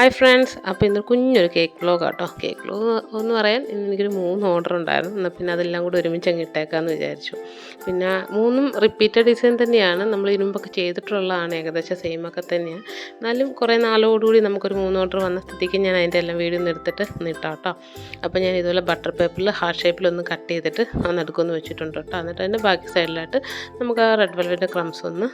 Hi friends അപ്പോൾ ഇന്ന് കുഞ്ഞൊരു കേക്ക് വ്ലോഗ് കേട്ടോ കേക്ക് ബ്ലോഗ് എന്ന് പറയാൻ എനിക്കൊരു മൂന്ന് ഓർഡർ ഉണ്ടായിരുന്നു. എന്നാൽ പിന്നെ അതെല്ലാം കൂടി ഒരുമിച്ച് അങ്ങ് ഇട്ടേക്കാമെന്ന് വിചാരിച്ചു. പിന്നെ മൂന്നും റിപ്പീറ്റഡ് ഡിസൈൻ തന്നെയാണ്. നമ്മൾ ഇരുമ്പൊക്കെ ചെയ്തിട്ടുള്ളതാണ് ഏകദേശം സെയിം ഒക്കെ തന്നെയാണ് എന്നാലും കുറേ നാളോടുകൂടി നമുക്കൊരു മൂന്ന് ഓർഡർ വന്ന സ്ഥിതിക്ക് ഞാൻ അതിന്റെ എല്ലാം വീഡിയോ ഒന്ന് എടുത്തിട്ട് നിട്ടാം കേട്ടോ അപ്പോൾ ഞാൻ ഇതുപോലെ ബട്ടർ പേപ്പറിൽ ഹാർട്ട് ഷേപ്പിലൊന്ന് കട്ട് ചെയ്തിട്ട് നടുക്കൊന്ന് വെച്ചിട്ടുണ്ട് കേട്ടോ. എന്നിട്ട് അതിന്റെ ബാക്കി സൈഡിലായിട്ട് നമുക്ക് ആ റെഡ് വെൽവെറ്റ് ക്രംസ് ഒന്ന്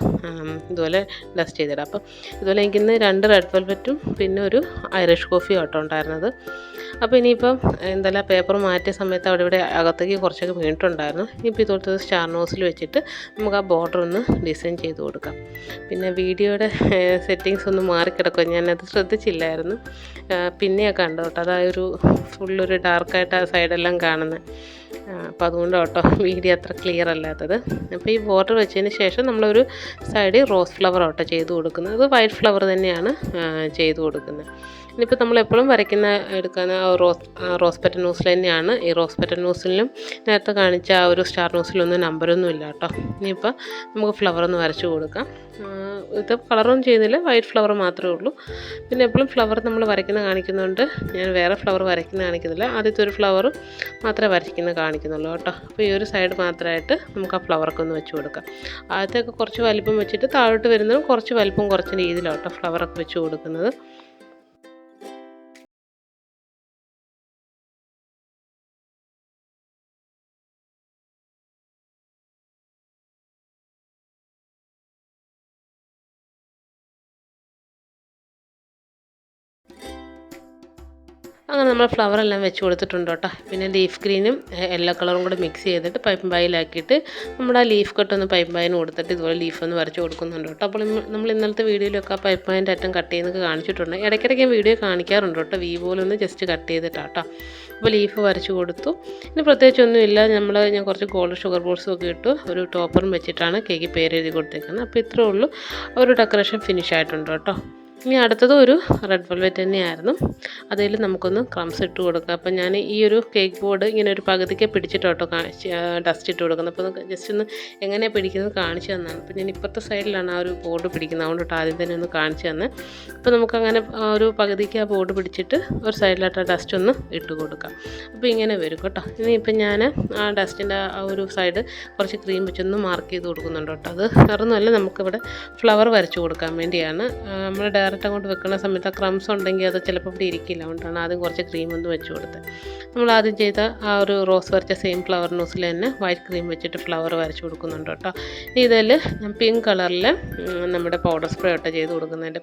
ഇതുപോലെ ഡസ്റ്റ് ചെയ്തിടാം. അപ്പം ഇതുപോലെ എനിക്കിന്ന് രണ്ട് റെഡ് വെൽവെറ്റും പിന്നെ ഒരു ഐറിഷ് കോഫി ഓട്ടം ഉണ്ടായിരുന്നത്. അപ്പോൾ ഇനിയിപ്പം എന്തായാലും പേപ്പർ മാറ്റിയ സമയത്ത് അവിടെ ഇവിടെ അകത്തേക്ക് കുറച്ചൊക്കെ വീണിട്ടുണ്ടായിരുന്നു. ഇനിയിപ്പോൾ ഇതുപോലത്തെ സ്റ്റാർ നോസിൽ വെച്ചിട്ട് നമുക്ക് ആ ബോർഡർ ഒന്ന് ഡിസൈൻ ചെയ്ത് കൊടുക്കാം. പിന്നെ വീഡിയോയുടെ സെറ്റിങ്സ് ഒന്ന് മാറിക്കിടക്കും ഞാനത് ശ്രദ്ധിച്ചില്ലായിരുന്നു. പിന്നെയൊക്കെ കണ്ടു കേട്ടോ. അതായൊരു ഒരു ഫുള്ളൊരു ഡാർക്കായിട്ട് ആ സൈഡെല്ലാം കാണുന്നത് അപ്പോൾ അതുകൊണ്ട് കേട്ടോ വീഡിയോ അത്ര ക്ലിയർ അല്ലാത്തത്. അപ്പോൾ ഈ ബോർഡർ വെച്ചതിന് ശേഷം നമ്മളൊരു സൈഡിൽ റോസ് ഫ്ലവർ കേട്ടോ ചെയ്ത് കൊടുക്കുന്നത്. അത് വൈറ്റ് ഫ്ലവർ തന്നെയാണ് ചെയ്തു ചെയ്ത് കൊടുക്കുന്നത്. ഇനിയിപ്പോൾ നമ്മൾ എപ്പോഴും വരയ്ക്കുന്ന എടുക്കുന്ന റോസ് റോസ് പെറ്റൽ ന്യൂസിൽ തന്നെയാണ്. ഈ റോസ് പെറ്റൽ ന്യൂസിലും നേരത്തെ കാണിച്ച ആ ഒരു സ്റ്റാർ ന്യൂസിലൊന്നും നമ്പറൊന്നും ഇല്ല കേട്ടോ. ഇനിയിപ്പോൾ നമുക്ക് ഫ്ലവർ ഒന്ന് വരച്ച് കൊടുക്കാം. ഇത് കളറൊന്നും ചെയ്യുന്നില്ല വൈറ്റ് ഫ്ലവർ മാത്രമേ ഉള്ളൂ. പിന്നെ എപ്പോഴും ഫ്ലവർ നമ്മൾ വരയ്ക്കുന്ന കാണിക്കുന്നുണ്ട് ഞാൻ വേറെ ഫ്ലവർ വരയ്ക്കുന്ന കാണിക്കുന്നില്ല. ആദ്യത്തെ ഒരു ഫ്ലവർ മാത്രമേ വരയ്ക്കുന്ന കാണിക്കുന്നുള്ളൂ കേട്ടോ. അപ്പോൾ ഈ ഒരു സൈഡ് മാത്രമായിട്ട് നമുക്ക് ആ ഫ്ലവറൊക്കെ ഒന്ന് വെച്ച് കൊടുക്കാം. ആദ്യത്തെയൊക്കെ കുറച്ച് വലിപ്പം വെച്ചിട്ട് താഴോട്ട് വരുന്നതും കുറച്ച് വലിപ്പം കുറച്ച് രീതിയിലാണ് കേട്ടോ ഫ്ലവറൊക്കെ വെച്ച് കൊടുക്കുന്നത്. അങ്ങനെ നമ്മൾ ഫ്ലവർ എല്ലാം വെച്ച് കൊടുത്തിട്ടുണ്ട് കേട്ടോ. പിന്നെ ലീഫ് ഗ്രീനും യെല്ലോ കളറും കൂടെ മിക്സ് ചെയ്തിട്ട് പൈപ്പ് ബായിലാക്കിയിട്ട് നമ്മുടെ ആ ലീഫ് കട്ട് ഒന്ന് പൈപ്പ് ബായിന് കൊടുത്തിട്ട് ഇതുപോലെ ലീഫ് ഒന്ന് വരച്ച് കൊടുക്കുന്നുണ്ട് കേട്ടോ. അപ്പോൾ നമ്മൾ ഇന്നലത്തെ വീഡിയോയിലൊക്കെ ആ പൈപ്പ് ബായിന്റെ അറ്റം കട്ട് ചെയ്യുന്നത് കാണിച്ചിട്ടുണ്ട്. ഇടയ്ക്കിടയ്ക്ക് ഞാൻ വീഡിയോ കാണിക്കാറുണ്ട് കേട്ടോ. വി പോലെ ഒന്ന് ജസ്റ്റ് കട്ട് ചെയ്തിട്ടാണ് കേട്ടോ. അപ്പോൾ ലീഫ് വരച്ച് കൊടുത്തു. ഇനി പ്രത്യേകിച്ചൊന്നുമില്ല നമ്മൾ ഞാൻ കുറച്ച് ഗോൾഡ് ഷുഗർ ബോൾസും ഒക്കെ ഇട്ടു. ഒരു ടോപ്പറും വെച്ചിട്ടാണ് കേക്ക് പേര് എഴുതി കൊടുത്തേക്കുന്നത്. അപ്പോൾ ഇത്രേ ഉള്ളൂ. ഒരു ഡെക്കറേഷൻ ഫിനിഷ് ആയിട്ടുണ്ട് കേട്ടോ. ഇനി അടുത്തത് ഒരു റെഡ് വെൽവെറ്റ് തന്നെയായിരുന്നു. അതിൽ നമുക്കൊന്ന് ക്രംസ് ഇട്ട് കൊടുക്കുക അപ്പം ഞാൻ ഈ ഒരു കേക്ക് ബോർഡ് ഇങ്ങനെ ഒരു പകുതിക്ക് പിടിച്ചിട്ടോട്ടോ കാണിച്ച് ഡസ്റ്റ് ഇട്ട് കൊടുക്കുന്നത്. അപ്പോൾ ജസ്റ്റ് ഒന്ന് എങ്ങനെയാണ് പിടിക്കുന്നത് കാണിച്ചു തന്നാണ്. അപ്പോൾ ഞാൻ ഇപ്പുറത്തെ സൈഡിലാണ് ആ ഒരു ബോർഡ് പിടിക്കുന്നത്. അതുകൊണ്ടിട്ട് ആദ്യം തന്നെ ഒന്ന് കാണിച്ചു തന്നെ. അപ്പോൾ നമുക്കങ്ങനെ ഒരു പകുതിക്ക് ആ ബോർഡ് പിടിച്ചിട്ട് ഒരു സൈഡിലായിട്ട് ആ ഡസ്റ്റ് ഒന്ന് ഇട്ട് കൊടുക്കാം. അപ്പോൾ ഇങ്ങനെ വരും കേട്ടോ. ഇനിയിപ്പം ഞാൻ ആ ഡസ്റ്റിന്റെ ആ ഒരു സൈഡ് കുറച്ച് ക്രീം വെച്ചൊന്ന് മാർക്ക് ചെയ്ത് കൊടുക്കുന്നുണ്ട് കേട്ടോ. അത് വേറൊന്നുമല്ല നമുക്കിവിടെ ഫ്ലവർ വരച്ച് കൊടുക്കാൻ വേണ്ടിയാണ്. നമ്മൾ ഡയറക്റ്റ് അങ്ങോട്ട് വെക്കുന്ന സമയത്ത് ആ ക്രംസ് ഉണ്ടെങ്കിൽ അത് ചിലപ്പോൾ ഇവിടെ ഇരിക്കില്ല. അതുകൊണ്ടാണ് ആദ്യം കുറച്ച് ക്രീം ഒന്ന് വെച്ച് കൊടുത്തത്. നമ്മൾ ആദ്യം ചെയ്ത ആ ഒരു റോസ് വരച്ച സെയിം ഫ്ലവർ ന്യൂസിൽ തന്നെ വൈറ്റ് ക്രീം വെച്ചിട്ട് ഫ്ലവർ വരച്ച് കൊടുക്കുന്നുണ്ട് കേട്ടോ. ഇതിൽ പിങ്ക് കളറിൽ നമ്മുടെ പൗഡർ സ്പ്രേ ഒട്ട ചെയ്ത് കൊടുക്കുന്നതിന്റെ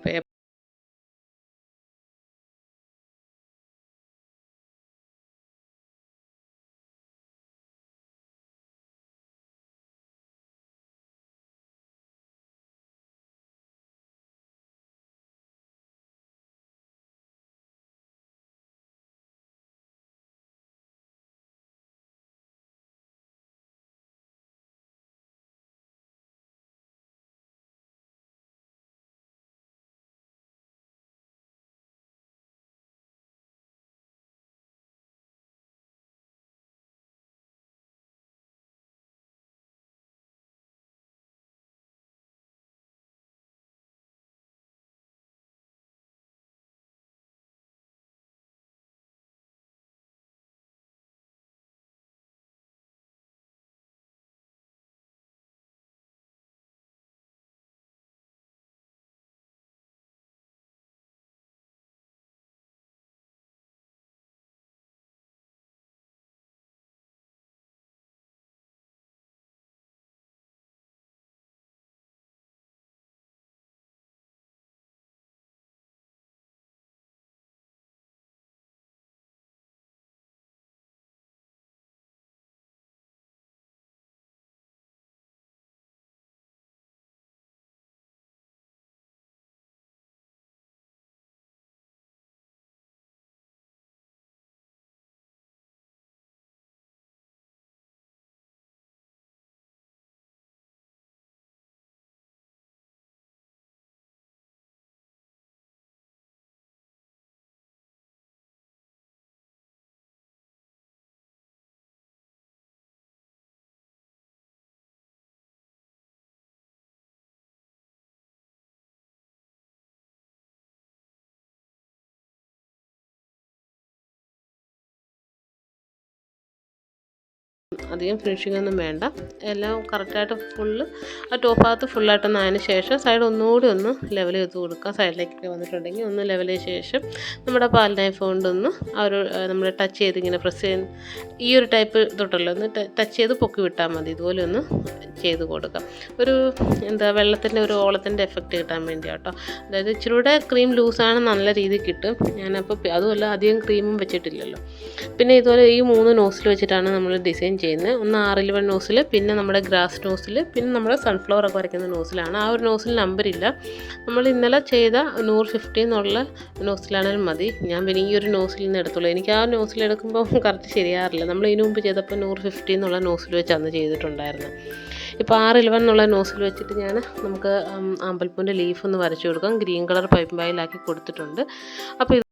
അധികം ഫിനിഷിംഗ് ഒന്നും വേണ്ട. എല്ലാം കറക്റ്റായിട്ട് ഫുള്ള് ആ ടോപ്പ് ഭാഗത്ത് ഫുള്ളായിട്ടൊന്ന് നായതിന് ശേഷം സൈഡ് ഒന്നുകൂടി ഒന്ന് ലെവൽ ചെയ്ത് കൊടുക്കുക. സൈഡിലേക്ക് വന്നിട്ടുണ്ടെങ്കിൽ ഒന്ന് ലെവൽ ചെയ്ത ശേഷം നമ്മുടെ പാൽ നൈഫ് കൊണ്ടൊന്ന് ആ ഒരു നമ്മൾ ടച്ച് ചെയ്ത് ഇങ്ങനെ പ്രസ് ചെയ്യുന്ന ഈ ഒരു ടൈപ്പ് തൊട്ടല്ലോ ഒന്ന് ടച്ച് ചെയ്ത് പൊക്കി വിട്ടാൽ മതി. ഇതുപോലെ ഒന്ന് ചെയ്ത് കൊടുക്കാം ഒരു എന്താ വെള്ളത്തിന്റെ ഒരു ഓളത്തിന്റെ എഫക്റ്റ് കിട്ടാൻ വേണ്ടി കേട്ടോ അതായത് ഇച്ചിരി കൂടെ ക്രീം ലൂസാണ് നല്ല രീതിയിൽ കിട്ടും. ഞാനപ്പോൾ അതുമല്ല അധികം ക്രീമും വെച്ചിട്ടില്ലല്ലോ. പിന്നെ ഇതുപോലെ ഈ മൂന്ന് നോസിൽ വെച്ചിട്ടാണ് നമ്മൾ ഡിസൈൻ ചെയ്യുന്നത്. ഒന്ന് ആർ ഇലവൻ നോസിൽ പിന്നെ നമ്മുടെ ഗ്രാസ് നോസിൽ പിന്നെ നമ്മുടെ സൺഫ്ലവർ ഒക്കെ വരയ്ക്കുന്ന നോസിലാണ് ആ ഒരു നോസിൽ നമ്പറില്ല നമ്മൾ ഇന്നലെ ചെയ്ത നൂറ് ഫിഫ്റ്റി എന്നുള്ള നോസിലാണെങ്കിലും മതി. ഞാൻ പിന്നെ ഈ ഒരു നോസിൽ നിന്ന് എടുത്തുള്ളൂ. എനിക്ക് ആ നോസിൽ എടുക്കുമ്പോൾ കറക്റ്റ് ശരിയാറില്ല. നമ്മൾ ഇതിനു മുമ്പ് ചെയ്തപ്പോൾ നൂറ് ഫിഫ്റ്റി എന്നുള്ള നോസിൽ വെച്ച് അന്ന് ചെയ്തിട്ടുണ്ടായിരുന്നു. ഇപ്പോൾ ആറ് ഇലവൻ എന്നുള്ള നോസിൽ വെച്ചിട്ട് ഞാൻ നമുക്ക് അമ്പൽപ്പൂവിന്റെ ലീഫ് ഒന്ന് വരച്ചു കൊടുക്കാം. ഗ്രീൻ കളർ പൈപ്പ് ബായിലാക്കി കൊടുത്തിട്ടുണ്ട്. അപ്പോൾ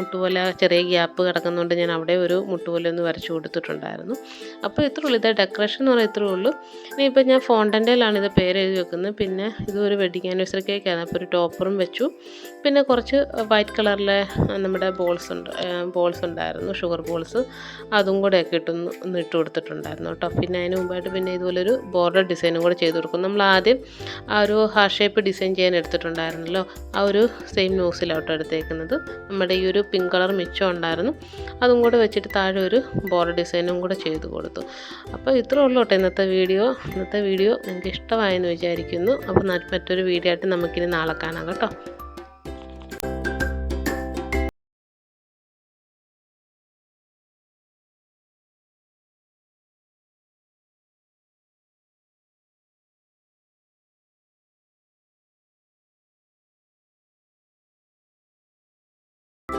മുട്ടുപോലെ ചെറിയ ഗ്യാപ്പ് കിടക്കുന്നതുകൊണ്ട് ഞാൻ അവിടെ ഒരു മുട്ടുപോലെ ഒന്ന് വരച്ചു കൊടുത്തിട്ടുണ്ടായിരുന്നു. അപ്പോൾ ഇത്രേ ഉള്ളൂ. ഇത് ഡെക്കറേഷൻ എന്ന് പറയുന്നത് ഇത്രേ ഉള്ളൂ. ഇനിയിപ്പോൾ ഞാൻ ഫോണ്ടന്റെയിലാണ് ഇത് പേര് എഴുതി വെക്കുന്നത്. പിന്നെ ഇത് ഒരു വെഡിങ് ആനിവേഴ്സറി കേക്കാണ്. അപ്പോൾ ഒരു ടോപ്പറും വെച്ചു. പിന്നെ കുറച്ച് വൈറ്റ് കളറിലെ നമ്മുടെ ബോൾസ് ഉണ്ട് ബോൾസ് ഉണ്ടായിരുന്നു. Sugar balls. അതും കൂടെ ഒക്കെ ഇട്ടൊന്ന് ഒന്ന് ഇട്ട് കൊടുത്തിട്ടുണ്ടായിരുന്നു കേട്ടോ. പിന്നെ അതിന് മുമ്പായിട്ട് പിന്നെ ഇതുപോലൊരു ബോർഡർ ഡിസൈനും കൂടെ ചെയ്ത് കൊടുക്കും. നമ്മൾ ആദ്യം ആ ഒരു ഹാർട്ട് ഷേപ്പ് ഡിസൈൻ ചെയ്യാൻ എടുത്തിട്ടുണ്ടായിരുന്നല്ലോ. ആ ഒരു സെയിം നോസിലോട്ടോ എടുത്തേക്കുന്നത്. നമ്മുടെ ഈ ഒരു പിങ്ക് കളർ മിച്ചം ഉണ്ടായിരുന്നു. അതും കൂടെ വെച്ചിട്ട് താഴെ ഒരു ബോർഡർ ഡിസൈനും കൂടെ ചെയ്ത് കൊടുത്തു. അപ്പോൾ ഇത്രേ ഉള്ളൂ കേട്ടോ ഇന്നത്തെ വീഡിയോ. ഇന്നത്തെ വീഡിയോ നിങ്ങൾക്ക് ഇഷ്ടമായെന്ന് വിചാരിക്കുന്നു. അപ്പോൾ മറ്റൊരു വീഡിയോ ആയിട്ട് നമുക്കിനി നാളെ കാണാം കേട്ടോ.